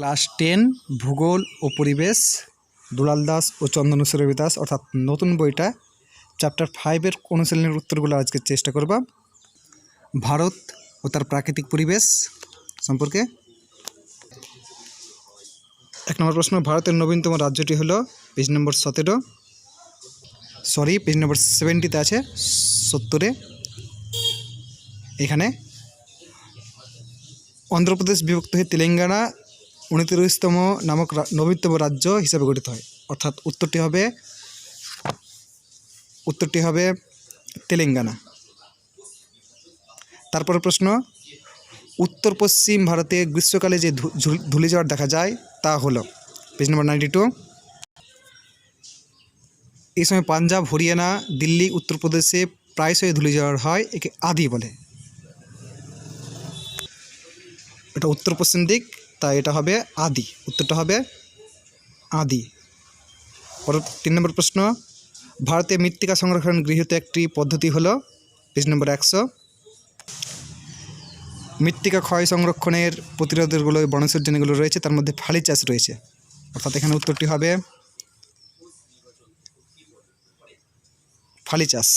Class ten, ভূগোল ও পরিবেশ, দুলাল দাস ও চন্দন সুরভি দাস, অর্থাৎ নতুন বইটা চ্যাপ্টার ফাইভের অনুশীলনের উত্তরগুলো আজকে চেষ্টা করব। ভারত ও তার প্রাকৃতিক পরিবেশ সম্পর্কে। এক নম্বর প্রশ্ন, ভারতের নবীনতম রাজ্যটি হলো পেজ নম্বর সতেরো। সরি পেজ নম্বর সেভেন্টিতে আছে, সত্তরে। এখানে, অন্ধ্রপ্রদেশ বিভক্ত হয়ে তেলেঙ্গানা উনত্রিশতম নামক নবীনতম রাজ্য হিসাবে গঠিত হয়। অর্থাৎ উত্তরটি হবে উত্তরটি হবে তেলেঙ্গানা। তারপরে প্রশ্ন, উত্তর পশ্চিম ভারতে গ্রীষ্মকালে যে ধূলিঝড় দেখা যায় তা হলো পেজ নম্বর নাইনটি টু এই সময় পাঞ্জাব, হরিয়ানা, দিল্লি, উত্তরপ্রদেশে প্রায়শই ধূলিঝড় হয় একে আদি বলে। এটা উত্তর পশ্চিম দিক তাই এটা হবে আদি। উত্তরটা হবে আদি। পর তিন নম্বর প্রশ্ন, ভারতে মৃত্তিকা সংরক্ষণ গৃহীত একটি পদ্ধতি হলো, পেজ নম্বর একশো। মৃত্তিকা ক্ষয় সংরক্ষণের প্রতিরোধেরগুলো বনসর্জনীগুলো রয়েছে, তার মধ্যে ফালি চাষ রয়েছে। অর্থাৎ এখানে উত্তরটি হবে ফালি চাষ।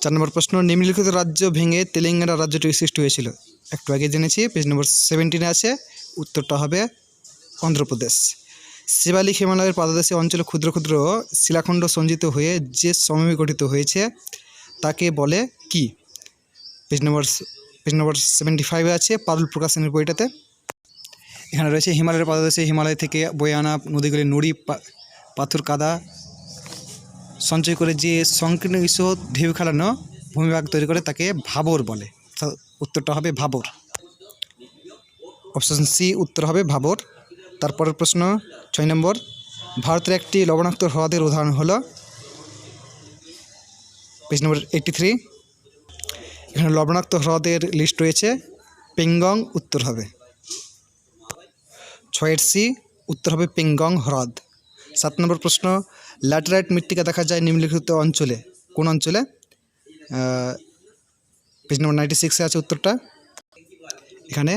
চার নম্বর প্রশ্ন, নিম্নলিখিত রাজ্য ভেঙে তেলেঙ্গানা রাজ্যটি সৃষ্টি হয়েছিল। একটু আগে জেনেছি, পেজ নম্বর সেভেন্টিনে আছে, উত্তরটা হবে অন্ধ্রপ্রদেশ। শিবালিক হিমালয়ের পাদদেশে অঞ্চলে ক্ষুদ্র ক্ষুদ্র শিলাখণ্ড সঞ্চিত হয়ে যে সমভূমি গঠিত হয়েছে, তাকে বলে কি? Page number page number seventy ফাইভে আছে, পারুল প্রকাশনের বইটাতে। এখানে রয়েছে, হিমালয়ের পাদদেশে হিমালয় থেকে বয়ে আনা নদীগুলি নুড়ি পাথর, কাদা সঞ্চয় করে যে সংকীর্ণ ইস্যু ঢেউ খেলানো ভূমিভাগ তৈরি করে তাকে ভাবর বলে। উত্তরটা হবে ভাবর। অপশন সি উত্তর হবে ভাবর। তারপরের প্রশ্ন, ছয় নম্বর, ভারতের একটি লবণাক্ত হ্রদের উদাহরণ হলো পেজ নম্বর এইটটি থ্রি এখানে লবণাক্ত হ্রদের লিস্ট রয়েছে, পেঙ্গং উত্তর হবে। ছয়ের সি উত্তর হবে পেঙ্গং হ্রদ। সাত নম্বর প্রশ্ন, ল্যাটেরাইট মৃত্তিকা দেখা যায় নিম্নলিখিত অঞ্চলে, কোন অঞ্চলে? পেজ নম্বর নাইনটি সিক্সে আছে উত্তরটা। এখানে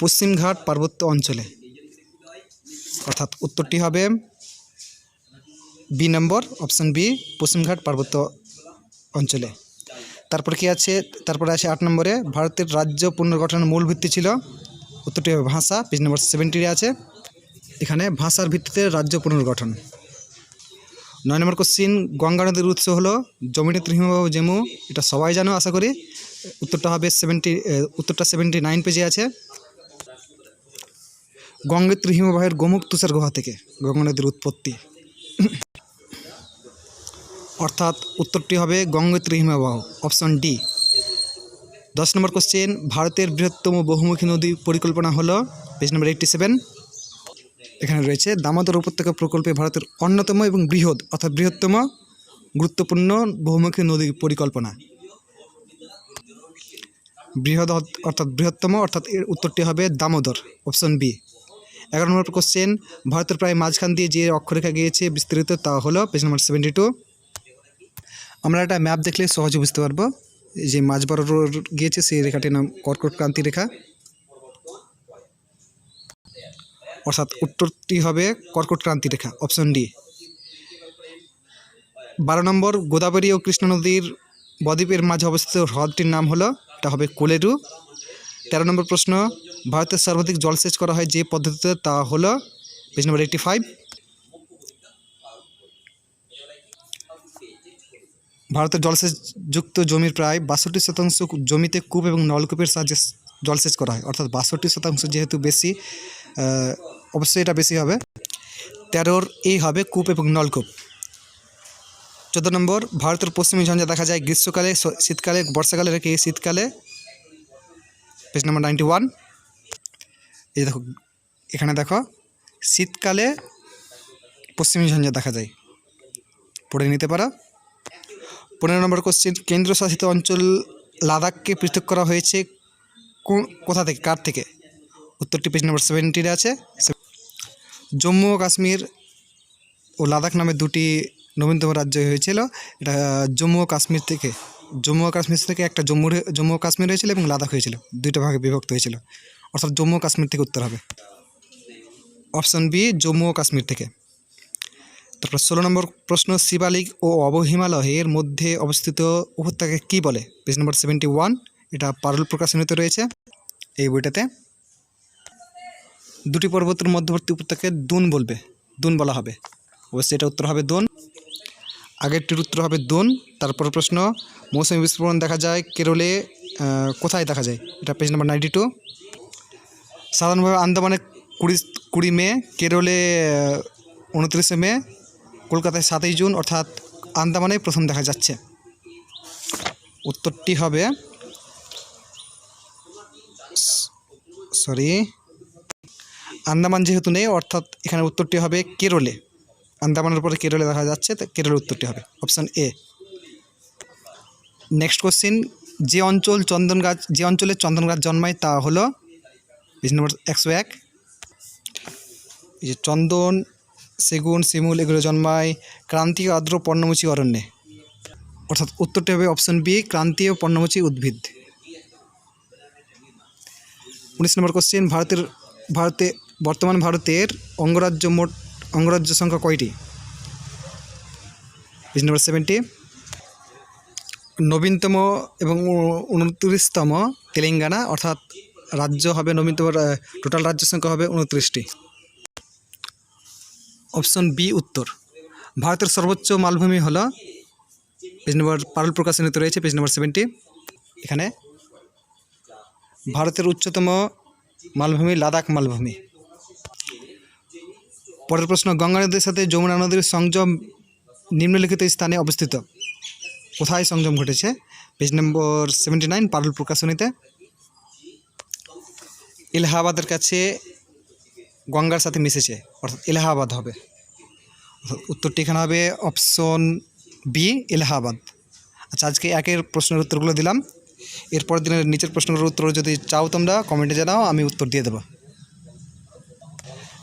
পশ্চিমঘাট পার্বত্য অঞ্চলে। অর্থাৎ উত্তরটি হবে বি নম্বর অপশন বি পশ্চিমঘাট পার্বত্য অঞ্চলে। তারপরে কি আছে? তারপরে আছে আট নম্বরে, ভারতের রাজ্য পুনর্গঠনের মূল ভিত্তি ছিল। উত্তরটি হবে ভাষা, পেজ নম্বর সেভেন্টিতে আছে। এখানে ভাষার ভিত্তিতে রাজ্য পুনর্গঠন। নয় নম্বর কোশ্চিন গঙ্গা নদীর উৎস হলো জমিনেত্র হিমবাহ জেমু, এটা সবাই জানো, আশা করি। উত্তরটা হবে সেভেন্টি উত্তরটা সেভেন্টি নাইন পেজে আছে। গঙ্গোত্রী হিমবাহের গোমুখ তুষার গুহা থেকে গঙ্গা নদীর উৎপত্তি। অর্থাৎ উত্তরটি হবে গঙ্গোত্রী হিমবাহ অপশন ডি দশ নম্বর কোশ্চেন ভারতের বৃহত্তম বহুমুখী নদী পরিকল্পনা হলো পেজ নম্বর এইটটি সেভেন এখানে রয়েছে, দামোদর উপত্যকা প্রকল্পে ভারতের অন্যতম এবং বৃহৎ, অর্থাৎ বৃহত্তম, গুরুত্বপূর্ণ বহুমুখী নদী পরিকল্পনা। বৃহৎ অর্থ- অর্থাৎ বৃহত্তম, অর্থাৎ এর উত্তরটি হবে দামোদর অপশন বি এগারো নম্বর কোশ্চেন ভারতের প্রায় মাঝখান দিয়ে যে অক্ষরেখা গিয়েছে বিস্তৃত তা হলো পেজ নম্বর সেভেন্টি টু আমরা একটা ম্যাপ দেখলে সহজে বুঝতে পারব যে মাঝ বরাবর গিয়েছে সেই রেখাটির নাম কর্কট ক্রান্তি রেখা। অর্থাৎ উত্তরটি হবে কর্কট ক্রান্তি রেখা অপশন ডি বারো নম্বর, গোদাবরী ও কৃষ্ণ নদীর বদ্বীপের মাঝে অবস্থিত হ্রদটির নাম হলো এটা হবে কোলেরু। তেরো নম্বর প্রশ্ন, ভারতের সর্বাধিক জলসেচ করা হয় যে পদ্ধতিতে, তা হলো, পেজ নম্বর এইটটি ফাইভ ভারতের জলসেচযুক্ত জমির প্রায় বাষট্টি শতাংশ জমিতে কূপ এবং নলকূপের সাহায্যে জলসেচ করা হয়, অর্থাৎ বাষট্টি শতাংশ যেহেতু বেশি অবশ্যই এটা বেশি হবে। তেরোর এই হবে কূপ এবং নলকূপ। চোদ্দ নম্বর, ভারতের পশ্চিমী ঝঞ্ঝা দেখা যায় গ্রীষ্মকালে শীতকালে, বর্ষাকালে রেখে শীতকালে। পেজ নম্বর নাইনটি ওয়ান এই দেখো, এখানে দেখো, শীতকালে পশ্চিমী ঝঞ্ঝা দেখা যায়। পড়ে নিতে পারো। পনেরো নম্বর কোশ্চেন কেন্দ্রশাসিত অঞ্চল লাদাখকে পৃথক করা হয়েছে কোন কোথা থেকে, কার থেকে? উত্তরটি পেজ নম্বর সেভেন্টিনে আছে। জম্মু ও কাশ্মীর ও লাদাখ নামে দুটি নবীনতম রাজ্য হয়েছিল। এটা, জম্মু ও কাশ্মীর থেকে, জম্মু ও কাশ্মীর থেকে একটা জম্মু জম্মু ও কাশ্মীর হয়েছিল এবং লাদাখ হয়েছিল। দুইটা ভাগে বিভক্ত হয়েছিল। অর্থাৎ জম্মু ও কাশ্মীর থেকে উত্তর হবে। অপশন বি, জম্মু ও কাশ্মীর থেকে। তারপর ষোলো নম্বর প্রশ্ন, শিবালিক ও অবহিমালয়ের মধ্যে অবস্থিত উপত্যকাকে কী বলে? পেজ নম্বর সেভেন্টি ওয়ান, এটা পারুল প্রকাশনীতে রয়েছে এই বইটাতে। দুটি পর্বতের মধ্যবর্তী উপত্যকাকে দুন বলবে, দুন বলা হবে। অবশ্যই এটা উত্তর হবে দোন। আগেরটির উত্তর হবে দোন তারপর প্রশ্ন, মৌসুমী বিস্ফোরণ দেখা যায় কেরলে কোথায় দেখা যায়? এটা পেজ নাম্বার নাইনটি টু সাধারণভাবে আন্দামানে কুড়ি কুড়ি মে, কেরলে উনত্রিশে মে, কলকাতায় সাতই জুন, অর্থাৎ আন্দামানে প্রথম দেখা যাচ্ছে। উত্তরটি হবে সরি আন্দামান যেহেতু নেই, অর্থাৎ এখানে উত্তরটি হবে কেরলে। আন্দামানের পরে কেরলে দেখা যাচ্ছে কেরলের উত্তরটি হবে অপশান এ নেক্সট কোশ্চিন যে অঞ্চল চন্দন গাছ, যে অঞ্চলে চন্দন গাছ জন্মায় তা হলো পেজ নম্বর একশো এক। এই যে চন্দন, সেগুন, শিমুল, এগুলো জন্মায় ক্রান্তীয় আর্দ্র পর্ণমোচী অরণ্যে। অর্থাৎ উত্তরটি হবে অপশন বি ক্রান্তীয় পর্ণমোচী উদ্ভিদ। উনিশ নম্বর কোশ্চেন ভারতের, ভারতে, বর্তমান ভারতের অঙ্গরাজ্য মোট অঙ্গরাজ্য সংখ্যা কয়টি? পেজ নম্বর সেভেন্টি নবীনতম এবং উনত্রিশতম তেলেঙ্গানা, অর্থাৎ রাজ্য হবে নবীনতম টোটাল রাজ্য সংখ্যা হবে উনত্রিশটি। অপশন বি, উত্তর। ভারতের সর্বোচ্চ মালভূমি হলো, পেজ নম্বর পারুল প্রকাশনীতে রয়েছে, পেজ নম্বর সেভেন্টি এখানে ভারতের উচ্চতম মালভূমি লাদাখ মালভূমি। পরের প্রশ্ন গঙ্গা নদীর সাথে যমুনা নদীর সংযম নিম্নলিখিত স্থানে অবস্থিত। কোথায় সংযম ঘটেছে? Page number seventy nine Parul প্রকাশনীতে এলাহাবাদের কাছে গঙ্গার সাথে মিশেছে, অর্থাৎ এলাহাবাদ হবে। উত্তরটি এখানে হবে অপশন বি এলাহাবাদ। আচ্ছা আজকে একের প্রশ্নের উত্তরগুলো দিলাম। এরপর দিনের নিচের প্রশ্নগুলোর উত্তর যদি চাও তোমরা কমেন্টে জানাও, আমি উত্তর দিয়ে দেবো।